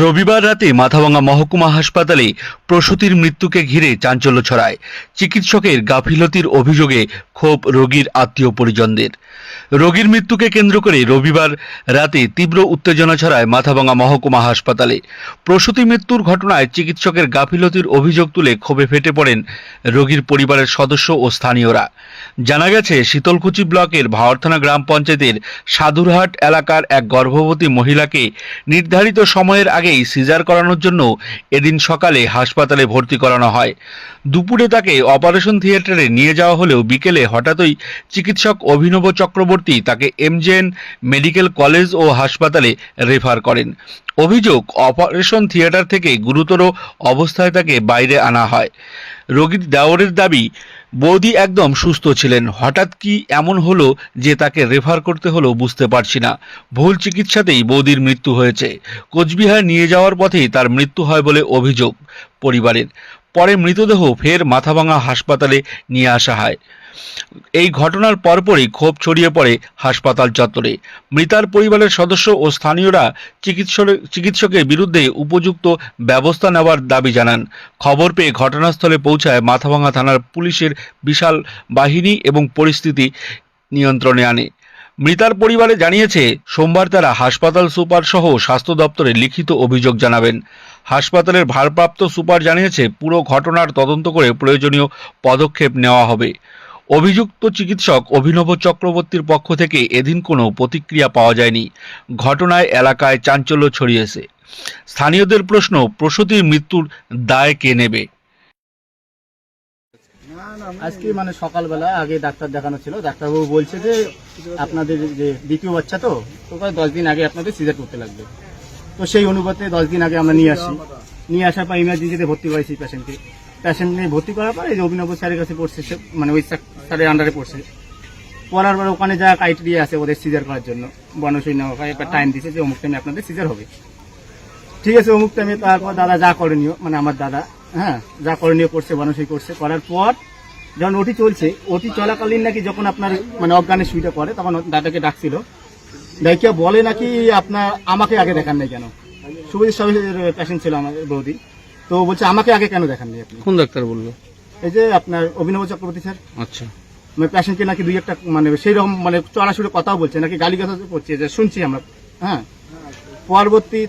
রবিবার রাতে মাথাভাঙা মহকুমা হাসপাতালে প্রসূতির মৃত্যুকে ঘিরে চাঞ্চল্য ছড়ায়। চিকিৎসকের গাফিলতির অভিযোগে ক্ষোভ রোগীর আত্মীয় পরিজনদের রোগীর মৃত্যুকে কেন্দ্র করে রবিবার রাতে তীব্র উত্তেজনা ছড়ায় মাথাভাঙা মহকুমা হাসপাতালে। প্রসূতি মৃত্যুর ঘটনায় চিকিৎসকের গাফিলতির অভিযোগ তুলে ক্ষোভে ফেটে পড়েন রোগীর পরিবারের সদস্য ও স্থানীয়রা। জানা গেছে, শীতলকুচি ব্লকের ভাওয়ারথানা গ্রাম পঞ্চায়েতের সাধুরহাট এলাকার এক গর্ভবতী মহিলাকে নির্ধারিত সময়ের আগেই সিজার করানোর জন্য এদিন সকালে হাসপাতালে ভর্তি করানো হয়। দুপুরে তাকে অপারেশন থিয়েটারে নিয়ে যাওয়া হলেও বিকেলে হঠাৎই চিকিৎসক অভিনব চক্রবর্তী তাকে এমজেএন মেডিকেল কলেজ ও হাসপাতালে রেফার করেন। অভিযোগ, অপারেশন থিয়েটার থেকে গুরুতর অবস্থায় তাকে বাইরে আনা হয়। রোগীর দেওরের দাবি বৌদি একদম সুস্থ ছিলেন। হঠাৎ কি এমন হলো যে তাকে রেফার করতে হলো বুঝতে পারছি না। ভুল চিকিৎসাতেই বৌদির মৃত্যু হয়েছে। কোচবিহার নিয়ে যাওয়ার পথেই তার মৃত্যু হয় বলে অভিযোগ পরিবারের। পরে মৃতদেহ ফের মাথাভাঙা হাসপাতালে নিয়ে আসা হয়। এই ঘটনার পরপরই ক্ষোভ ছড়িয়ে পড়ে হাসপাতাল চত্বরে। মৃতার পরিবারের সদস্য ও স্থানীয়রা চিকিৎসক চিকিৎসকের বিরুদ্ধে উপযুক্ত ব্যবস্থা নেওয়ার দাবি জানান। খবর পেয়ে ঘটনাস্থলে পৌঁছায় মাথাভাঙা থানার পুলিশের বিশাল বাহিনী এবং পরিস্থিতি নিয়ন্ত্রণে আনে। মৃতার পরিবারে জানিয়েছে, সোমবার তারা হাসপাতাল সুপার সহ স্বাস্থ্য দপ্তরে লিখিত অভিযোগ জানাবেন। হাসপাতালের ভারপ্রাপ্ত সুপার জানিয়েছে, পুরো ঘটনার তদন্ত করে প্রয়োজনীয় পদক্ষেপ নেওয়া হবে। অভিযুক্ত চিকিৎসক অভিনব চক্রবর্তীর পক্ষ থেকে এদিন কোনো প্রতিক্রিয়া পাওয়া যায়নি। ঘটনায় এলাকায় চাঞ্চল্য ছড়িয়েছে। স্থানীয়দের প্রশ্ন, প্রসূতির মৃত্যুর দায় কে নেবে? আজকে মানে সকালবেলা আগে ডাক্তার দেখানো ছিল। ডাক্তারবাবু বলছে যে আপনাদের যে দ্বিতীয় বাচ্চা তো তো দশ দিন আগে আপনাদের সিজার করতে লাগবে। তো সেই অনুপাতে দশ দিন আগে আমরা নিয়ে আসি। নিয়ে আসার পর ইমার্জেন্সিতে ভর্তি করেছি পেশেন্টকে পেশেন্ট নিয়ে ভর্তি করার পরে যে অভিনব স্যারের কাছে পড়ছে, সে মানে ওই স্যারের আন্ডারে পড়ছে। পড়ার পর ওখানে যা ক্রাইটেরিয়া আছে ওদের সিজার করার জন্য। বনসৈন্য একটা টাইম দিছে যে অমুক টাইমে আপনাদের সিজার হবে। ঠিক আছে, অমুক টাইমে তারপর দাদা যা করণীয় মানে আমার দাদা হ্যাঁ যা করণীয় করছে বনসই করছে, করার পর যখন ওটি চলছে, ওটি চলাকালীন নাকি যখন আপনার মানে অজ্ঞানের সুইটা করে তখন দাদাকে ডাকছিল। ডাকিয়া বলে নাকি আপনার, আমাকে আগে দেখান নাই কেন? সুবিধা সবের পেশেন্ট ছিল আমার বৌদি। তো বলছে আমাকে আগে কেন দেখান নাই আপনি? কোন ডাক্তার বলল? এই যে আপনার অভিনব চক্রবর্তী স্যার। আচ্ছা। মানে পেশেন্টকে নাকি দুই একটা মানে সেই রকম মানে চড়াশুড়ে কথাও বলছে নাকি গালি কথা করছে যে শুনছি আমরা। হ্যাঁ? পরবর্তী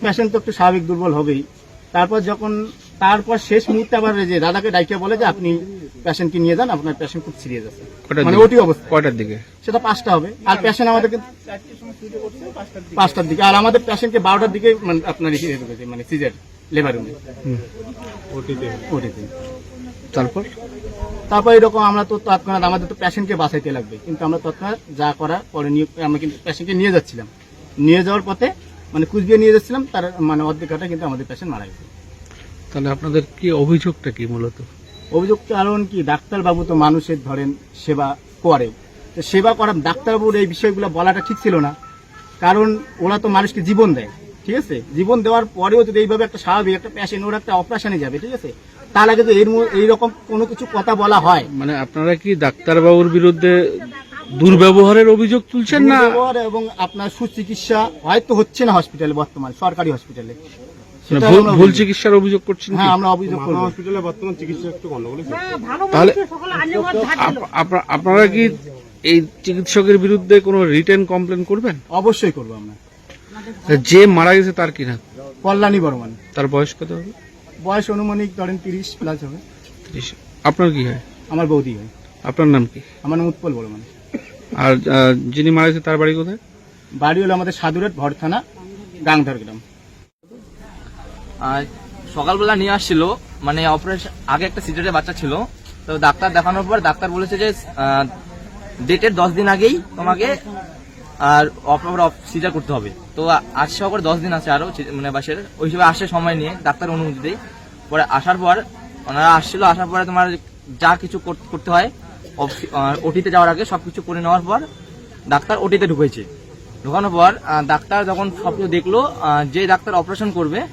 পেশেন্ট তো একটু স্বাভাবিক দুর্বল হবেই। তারপর যখন তারপর শেষ মুহূর্তে আবার যে দাদাকে ডাইকে বলে যে আপনি পেশেন্টকে নিয়ে যান আপনার পেশেন্ট খুব সিরিয়াস আছে। মানে ওটি অবস্থা। কয়টার দিকে? সেটা পাঁচটা হবে। আর পেশেন্ট আমাদেরকে পাঁচটার দিকে। আর আমাদের পেশেন্টকে বারোটার দিকে মানে আপনার ইয়ে মানে সিজার লেবার রুমে ওটিতে। তারপর? তারপর এরকম আমরা তো তৎক্ষণাৎ আমাদের তো পেশেন্টকে বাঁচাইতে লাগবে। কিন্তু আমরা তৎক্ষণাৎ যা করার পরে নিয়ে আমরা কিন্তু পেশেন্টকে নিয়ে যাচ্ছিলাম। নিয়ে যাওয়ার পথে মানে কুচবিহার নিয়ে যাচ্ছিলাম তার মানে অর্ধেক ঘাটে কিন্তু আমাদের পেশেন্ট মারা গেছে। তাহলে আপনাদের কি অভিযোগটা কি মূলত? অভিযোগ কারণ কি ডাক্তারবাবু তো মানুষের ধরেন সেবা করে। তো সেবা করা ডাক্তারবাবুর এই বিষয়গুলো বলাটা ঠিক ছিল না। কারণ ওরা তো মানুষকে জীবন দেয়। ঠিক আছে? জীবন দেওয়ার পরেও যদি এইভাবে একটা স্বাভাবিক একটা পেশেন্ট ওর একটা অপারেশনে যাবে ঠিক আছে? তার আগে তো এর এইরকম কোনো কিছু কথা বলা হয়। মানে আপনারা কি ডাক্তারবাবুর বিরুদ্ধে দুর্ব্যবহারের অভিযোগ তুলছেন না? এবং আপনার সুচিকিৎসা হয়তো হচ্ছে না হসপিটালে বর্তমান সরকারি হসপিটালে মানে ভুল- চিকিৎসার অভিযোগ করছেন হ্যাঁ আমরা অভিযোগ করব। হসপিটালে বর্তমান চিকিৎসা একটু গন্ডগোল তাহলে আপনারা কি এই চিকিৎসকের বিরুদ্ধে কোনো রিটেন কমপ্লেন করবেন? অবশ্যই করব আমরা। যে মারা গেছে তার কি না কল্যাণী বর্মান। তার বয়স কত হবে? বয়স অনুমানিক ধরেন তিরিশ প্লাস হবে। ত্রিশ। আপনার কি হয়? আমার বৌদি হয়। আপনার নাম কি? আমার নাম উৎপল বর্মান। আর আহ, যিনি মারা গেছে তার বাড়ি কোথায়? বাড়ি হলো আমাদের সাধুরাট ভর থানা গাংধর গ্রাম। আর সকালবেলা নিয়ে আসছিল মানে অপারেশন আগে একটা সিজারের বাচ্চা ছিল। তো ডাক্তার দেখানোর পর ডাক্তার বলেছে যে ডেটের দশ দিন আগেই তোমাকে আর অফ অফ সিজার করতে হবে। তো আসছে সহকারে দশ দিন আছে আরও, সি- মানে বাসের। ওই হিসেবে আসে সময় নিয়ে, ডাক্তার অনুমতি দেয়। পরে আসার পর, ওনারা আসছিল, আসার পরে তোমার যা কিছু করতে হয় ওটিতে যাওয়ার আগে সব কিছু করে নেওয়ার পর, ডাক্তার ওটিতে ঢুকেছে। ঢোকানোর পর ডাক্তার যখন সব কিছু দেখল যে ডাক্তার অপারেশন করবে,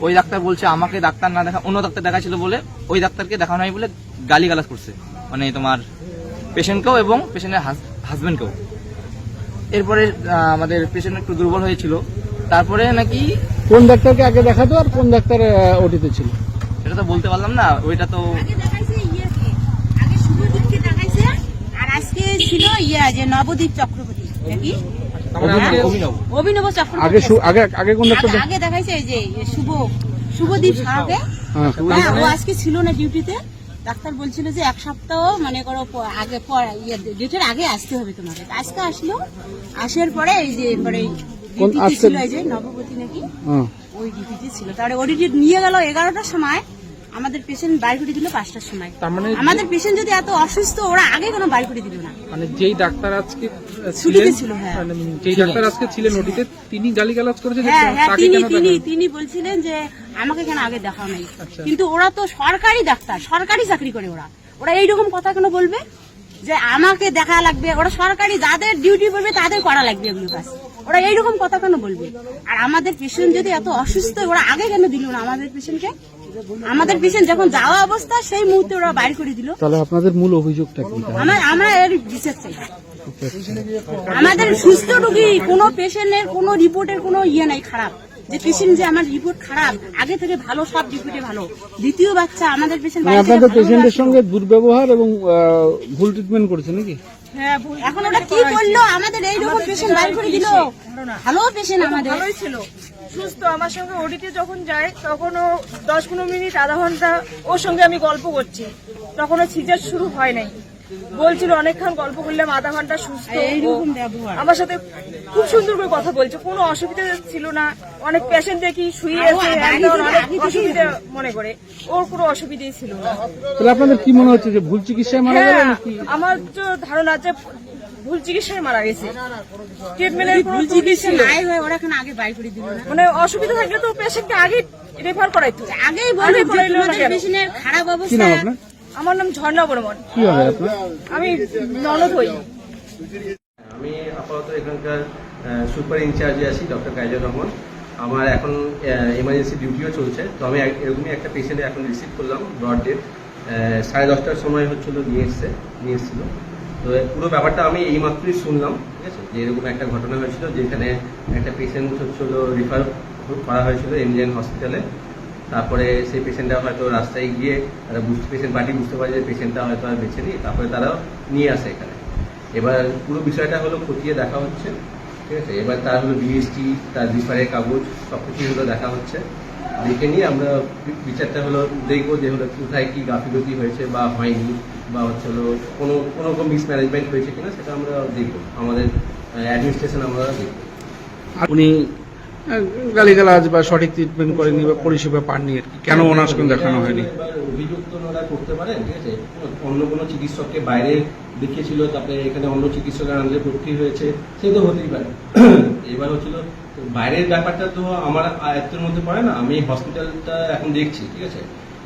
ওই ডাক্তার বলছে, আমাকে ডাক্তার না দেখা অন্য ডাক্তার দেখাছিল বলে, ওই ডাক্তারকে দেখানো হয় বলে গালি গালাজ করছে। মানে তোমার পেশেন্টকেও এবং পেশেন্টের হাজবেন্ডকেও এরপরে আমাদের পেশেন্ট একটু দুর্বল হয়েছিল। তারপরে নাকি কোন ডাক্তারকে আগে দেখাতো আর কোন ডাক্তার ওটিতে ছিল? সেটা তো বলতে পারলাম না ওইটা তো আগে দেখাইছে ইয়েকে আগে শুভদীপকে দেখাইছে আর আজকে ছিল ইয়া যে নবদ্বীপ চক্রবর্তী নাকি অভিনব। চক্রবর্তী। আগে আগে আগে কোন ডাক্তার আগে- আগে দেখাইছে এই যে শুভ শুভদীপ সাহাকে। হ্যাঁ। হ্যাঁ ও আজকে ছিল না ডিউটিতে ডাক্তার বলছিল যে এক সপ্তাহ মানে করো আগে পর- ইয়ে, ডেটের আগে আসতে হবে তোমাকে। আজকে আসলো। আসার পরে এই যে পরে ছিল এই যে নবপতি নাকি? ওই ডিপিটি ছিল। তারপরে ওডিটি নিয়ে গেল এগারোটার সময়। আমাদের পেশেন্ট বাইর করে দিল পাঁচটার সময়। তার মানে আমাদের পেশেন্ট যদি এত অসুস্থ ওরা আগে কেন বাইর করে দিল না। মানে যেই ডাক্তার আজকে ছুটিতে ছিল, হ্যাঁ। মানে যেই ডাক্তার আজকে ছিলেন ওটিতে তিনি গালিগালাজ হ্যাঁ হ্যাঁ তিনি তিনি তিনি বলছিলেন যে আমাকে কেন আগে দেখাও নাই। কিন্তু ওরা তো সরকারি ডাক্তার সরকারি চাকরি করে ওরা। ওরা এইরকম কথা কেন বলবে? যে আমাকে দেখা লাগবে ওরা সরকারি যাদের ডিউটি পড়বে তাদের করা লাগবে এগুলো কাজ ওরা এইরকম কথা কেন বলবে? আর আমাদের পেশেন্ট যদি এত অসুস্থ ওরা আগে কেন দিল না আমাদের পেশেন্টকে আমাদের পেশেন্ট যখন যাওয়া অবস্থা সেই মুহূর্তে ওরা বাইর করে দিল। তাহলে আপনাদের মূল অভিযোগটা কি? আমার আমরা এর বিচার চাই আমাদের সুস্থ রোগী কোনো পেশেন্টের কোনো রিপোর্টের কোনো ইয়ে নাই খারাপ। যে পেশেন্ট যে আমার রিপোর্ট খারাপ আগে থেকে ভালো সব রিপোর্টে ভালো। দ্বিতীয় বাচ্চা আমাদের পেশেন্ট মানে আপনাদের পেশেন্টের সঙ্গে দুর্ব্যবহার এবং ভুল ট্রিটমেন্ট করেছে নাকি? এখন ওটা কি করল আমাদের এইরকম পেশেন্ট বাইর করে দিল। ভালো পেশেন্ট আমাদের। ভালোই ছিল সুস্থ। আমার সঙ্গে ওডিতে যখন যায় তখন ও দশ পনেরো মিনিট আধা ঘণ্টা ওর সঙ্গে আমি গল্প করছি। তখন ও সিজার শুরু হয় নাই। বলছিল অনেকক্ষণ গল্প করলাম আধা ঘণ্টা সুস্থ। আমার সাথে খুব সুন্দর করে কথা বলছে কোনো অসুবিধা ছিল না অনেক পেশেন্ট দেখি শুয়ে আছে অনেক অসুবিধা মনে করে ওর কোনো অসুবিধাই ছিল না। আপনাদের কি মনে হচ্ছে যে ভুল চিকিৎসায় মারা গেল হ্যাঁ আমার তো ধারণা আছে ভুল চিকিৎসায় মারা গেছে। ট্রিটমেন্টের কোনো ভুল চিকিৎসা নাই হয়ে ওরা এখন আগে বাইর করে দিল মানে অসুবিধা থাকলে তো পেশেন্টকে আগে রেফার করাইতো। আগেই কেন? পেশেন্টের খারাপ অবস্থা। আমার নাম ঝর্ণা বর্মন। কি হবে আমি ননদ হই। আমি আপাতত এখানকার সুপার ইনচার্জে আছি ডক্টর কাইজার রহমান। আমার এখন এমার্জেন্সি ডিউটিও চলছে। তো আমি এরকমই একটা পেশেন্টে এখন রিসিভ করলাম ব্রড ডেট সাড়ে দশটার সময় হচ্ছিল নিয়ে এসছে নিয়ে এসেছিল। তো পুরো ব্যাপারটা আমি এইমাত্রই শুনলাম ঠিক আছে? যে এরকম একটা ঘটনা হয়েছিল যেখানে একটা পেশেন্ট হচ্ছিল রিফার করা হয়েছিল এমজিএন হসপিটালে তারপরে সেই পেশেন্টটা হয়তো রাস্তায় গিয়ে তারা বুঝতে পেশেন্ট পার্টি বুঝতে পারে যে পেশেন্টটা হয়তো আর বেছে নিই, তারপরে তারা নিয়ে আসে এখানে। এবার পুরো বিষয়টা হলো খতিয়ে দেখা হচ্ছে, ঠিক আছে? এবার তার হলো বিএসটি তার রিফারের কাগজ সব কিছুই হলো দেখা হচ্ছে। দেখে নিয়ে আমরা বিচারটা হলো দেখব যে হলো কোথায় কি গাফিলতি হয়েছে বা হয়নি, বা হচ্ছে হলো কোনো কোনো রকম মিসম্যানেজমেন্ট হয়েছে কিনা সেটা আমরা দেখব। আমাদের অ্যাডমিনিস্ট্রেশন আমরা দেখব। উনি গালিগালাজ বা সঠিক ট্রিটমেন্ট করেনি বা পরিষেবা পাননি আর কি। কেন ওনার সঙ্গে দেখানো হয়নি? এবার অভিযোগ তো ওনারা করতে পারেন, ঠিক আছে? অন্য কোনো চিকিৎসককে বাইরে দেখিয়েছিল, তারপরে এখানে অন্য চিকিৎসকের আনলে ভর্তি হয়েছে, সে তো হতেই পারে। এবার হচ্ছিল বাইরের ব্যাপারটা তো আমার আয়ত্তের মধ্যে পড়ে না, আমি হসপিটালটা এখন দেখছি, ঠিক আছে?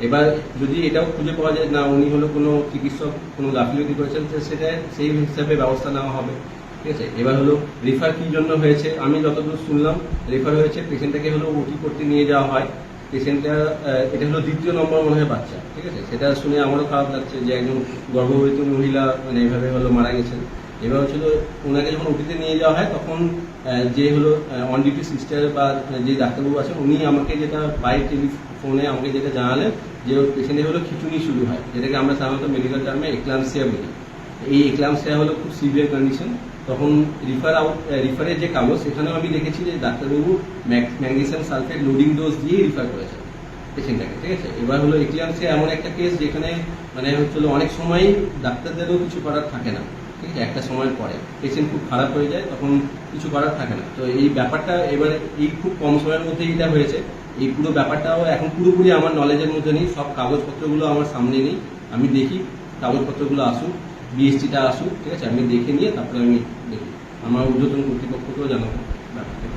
এবার যদি এটাও খুঁজে পাওয়া যায়, না, উনি হলো কোনো চিকিৎসক, কোনো গাফিলতি করেছেন সেটা, সেই হিসাবে ব্যবস্থা নেওয়া হবে। ঠিক আছে? এবার হলো রেফার কি জন্য হয়েছে? আমি যতদূর শুনলাম রেফার হয়েছে পেশেন্টটাকে হলো ওটি করতে নিয়ে যাওয়া হয়। পেশেন্টটা এটা হলো দ্বিতীয় নম্বর মনে হয় বাচ্চা, ঠিক আছে? সেটা শুনে আমারও খারাপ লাগছে যে একজন গর্ভবতী মহিলা মানে এইভাবে হলো মারা গেছেন। এবার হচ্ছিল ওনাকে যখন ওটিতে নিয়ে যাওয়া হয়, তখন যে হলো অন ডিউটি সিস্টার বা যে ডাক্তারবাবু আছেন, উনি আমাকে যেটা বাই টেলিফোনে আমাকে যেটা জানালেন যে পেশেন্টের হলো খিচুনি শুরু হয়, যেটাকে আমরা সাধারণত মেডিকেল টার্মে এক্লামসিয়া বলি। এই এক্লামসিয়া হলো খুব সিভিয়ার কন্ডিশন তখন রিফার আউট রিফারের যে কাগজ, সেখানেও আমি দেখেছি যে ডাক্তারবাবু ম্যাগনেসিয়াম সালফেট লোডিং ডোজ দিয়ে রিফার করেছেন পেশেন্টটাকে ঠিক আছে? এবার হলো এক্লিয়ামসিয়া এমন একটা কেস যেখানে মানে হচ্ছিল অনেক সময় ডাক্তারদেরও কিছু করার থাকে না, ঠিক আছে? একটা সময়ের পরে পেশেন্ট খুব খারাপ হয়ে যায়, তখন কিছু করার থাকে না। তো এই ব্যাপারটা এবারে এই খুব কম সময়ের মধ্যে এটা হয়েছে। এই পুরো ব্যাপারটাও এখন পুরোপুরি আমার নলেজের মধ্যে নেই, সব কাগজপত্রগুলো আমার সামনে নেই। আমি দেখি, কাগজপত্রগুলো আসুক। বিএসটিটা আসুক, ঠিক আছে? আমি দেখে নিয়ে তারপরে আমি দেখি। আমার ঊর্ধ্বতন কর্তৃপক্ষকেও জানাব। ব্যাপারটা